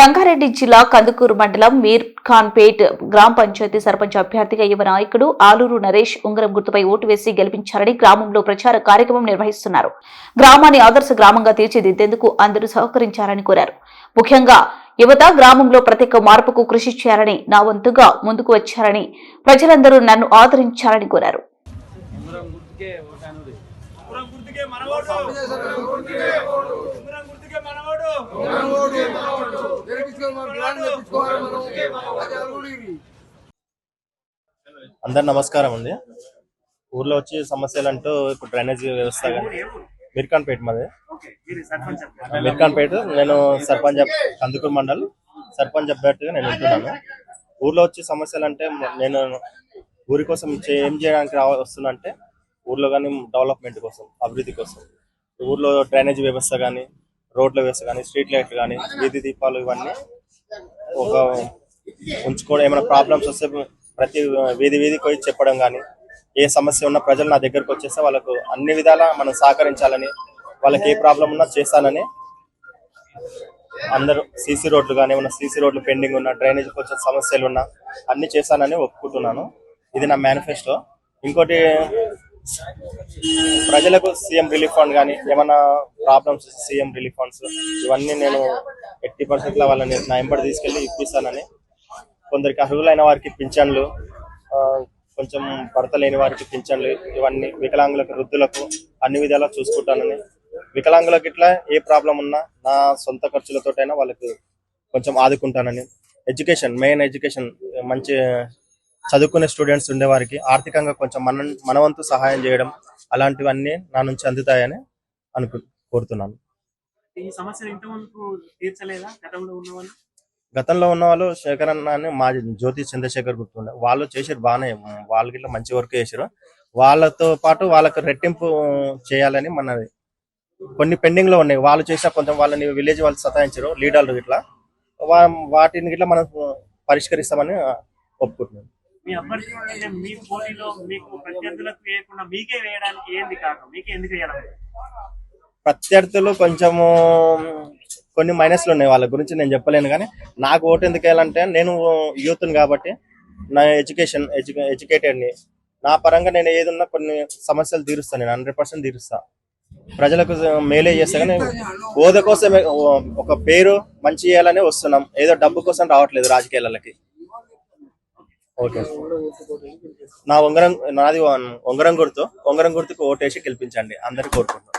రంగారెడ్డి జిల్లా కందుకూరు మండలం మీర్ ఖాన్పేట్ గ్రామ పంచాయతీ సర్పంచ్ అభ్యర్థిగా యువ నాయకుడు ఆలూరు నరేష్ ఉంగరం గుర్తుపై ఓటు వేసి గెలిపించారని గ్రామంలో ప్రచార కార్యక్రమం నిర్వహిస్తున్నారు. గ్రామాన్ని ఆదర్శ గ్రామంగా తీర్చిదిద్దేందుకు అందరూ సహకరించారని కోరారు. ముఖ్యంగా యువత గ్రామంలో ప్రత్యేక మార్పుకు కృషి చేయాలని నా వంతుగా ముందుకు వచ్చారని ప్రజలందరూ నన్ను ఆదరించాలని కోరారు ఉంగరం గుర్తుకే ఓటానురి ఉంగరం గుర్తుకే మనవాడు ఉంగరం గుర్తుకే మనవాడు అందరు నమస్కారం అండి. ఊర్లో వచ్చి సమస్యలు అంటూ ఇప్పుడు డ్రైనేజ్ వ్యవస్థ కానీ మిర్కాన్పేట మాది. మిర్కాన్పేట నేను సర్పంచ్ కందుకూరు మండల్ సర్పంచ్ అభ్యర్థిగా నేను ఉంటున్నాను. ఊర్లో వచ్చే సమస్యలు అంటే నేను ఊరి కోసం ఏం చేయడానికి రావ వస్తున్నంటే ఊర్లో కానీ డెవలప్మెంట్ కోసం అభివృద్ధి కోసం. ఊర్లో డ్రైనేజ్ వ్యవస్థ కానీ రోడ్ల వ్యవస్థ కానీ స్ట్రీట్ లైట్లు కానీ వీధి దీపాలు ఇవన్నీ ఒక ఉంచుకోవడం ఏమైనా ప్రాబ్లమ్స్ వస్తే ప్రతి వీధి వీధికి పోయి చెప్పడం కానీ ఏ సమస్య ఉన్న ప్రజలు నా దగ్గరకు వచ్చేస్తే వాళ్ళకు అన్ని విధాలా మనం సహకరించాలని వాళ్ళకి ఏ ప్రాబ్లం ఉన్నా చేస్తానని అందరూ సీసీ రోడ్లు కానీ ఏమైనా సీసీ రోడ్లు పెండింగ్ ఉన్నా డ్రైనేజ్ వచ్చే సమస్యలు ఉన్నా అన్ని చేస్తానని ఒప్పుకుంటున్నాను. ఇది నా మేనిఫెస్టో ఇంకోటి ప్రజలకు సీఎం రిలీఫ్ ఫండ్ కానీ ఏమైనా ప్రాబ్లమ్స్ సీఎం రిలీఫ్ ఫండ్స్ ఇవన్నీ నేను ఎట్టి పర్సెంట్లో వాళ్ళని నా ఎంబడి తీసుకెళ్ళి ఇప్పిస్తానని కొందరికి అర్హులైన వారికి పింఛన్లు ఆ, కొంచెం భర్త లేని వారికి పింఛన్లు ఇవన్నీ వికలాంగులకు వృద్ధులకు అన్ని విధాలా చూసుకుంటానని. వికలాంగులకు ఇట్లా ఏ ప్రాబ్లం ఉన్నా నా సొంత ఖర్చులతోటైనా వాళ్ళకి కొంచెం ఆదుకుంటానని. ఎడ్యుకేషన్ మెయిన్ ఎడ్యుకేషన్ మంచి చదువుకునే స్టూడెంట్స్ ఉండేవారికి ఆర్థికంగా కొంచెం మన మనవంతు సహాయం చేయడం అలాంటివన్నీ నా నుంచి అందుతాయని అనుకు కోరుతున్నాను. ఈ సమస్యలు ఇంతవరకు తీర్చలేదా గతంలో ఉన్న గతంలో ఉన్న వాళ్ళు శేఖర్ అన్న అని మా జ్యోతి చంద్రశేఖర్ గుర్తుండే. వాళ్ళు చేసారు బాగానే వాళ్ళకి ఇట్లా మంచి వర్క్ చేసారు వాళ్ళతో పాటు వాళ్ళకి రెట్టింపు చేయాలని మనది కొన్ని పెండింగ్లో ఉన్నాయి. వాళ్ళు చేసిన కొంచెం వాళ్ళని విలేజ్ వాళ్ళు సతాయించారు లీడర్లు ఇట్లా వాటిని ఇట్లా మనం పరిష్కరిస్తామని ఒప్పుకుంటున్నాం. మీ అభ్యర్థి అంటే మీ పోటీలో మీకు ప్రత్యర్థులకు వేయకుండా మీకే వేయడానికి ఏంది కారణం? మీకే ఎందుకు వేయాలి ప్రత్యర్థులు కొంచెము కొన్ని మైనస్లు ఉన్నాయి. వాళ్ళ గురించి నేను చెప్పలేను కానీ నాకు ఓటు ఎందుకు వేయాలంటే నేను యూత్ని కాబట్టి నా ఎడ్యుకేషన్ ఎడ్యుకేటెడ్ని నా. పరంగా నేను ఏదున్నా కొన్ని సమస్యలు తీరుస్తాను నేను హండ్రెడ్ పర్సెంట్ తీరుస్తా. ప్రజలకు మేలే చేస్తా కానీ హోదా కోసం ఒక పేరు మంచి చేయాలని వస్తున్నాం. ఏదో డబ్బు కోసం రావట్లేదు రాజకీయాలకి. ఓకే. నా ఉంగరం నాది ఉంగరం గుర్తు. ఉంగరం గుర్తుకు ఓటేసి గెలిపించండి. అందరికి కోరుకుంటున్నాను.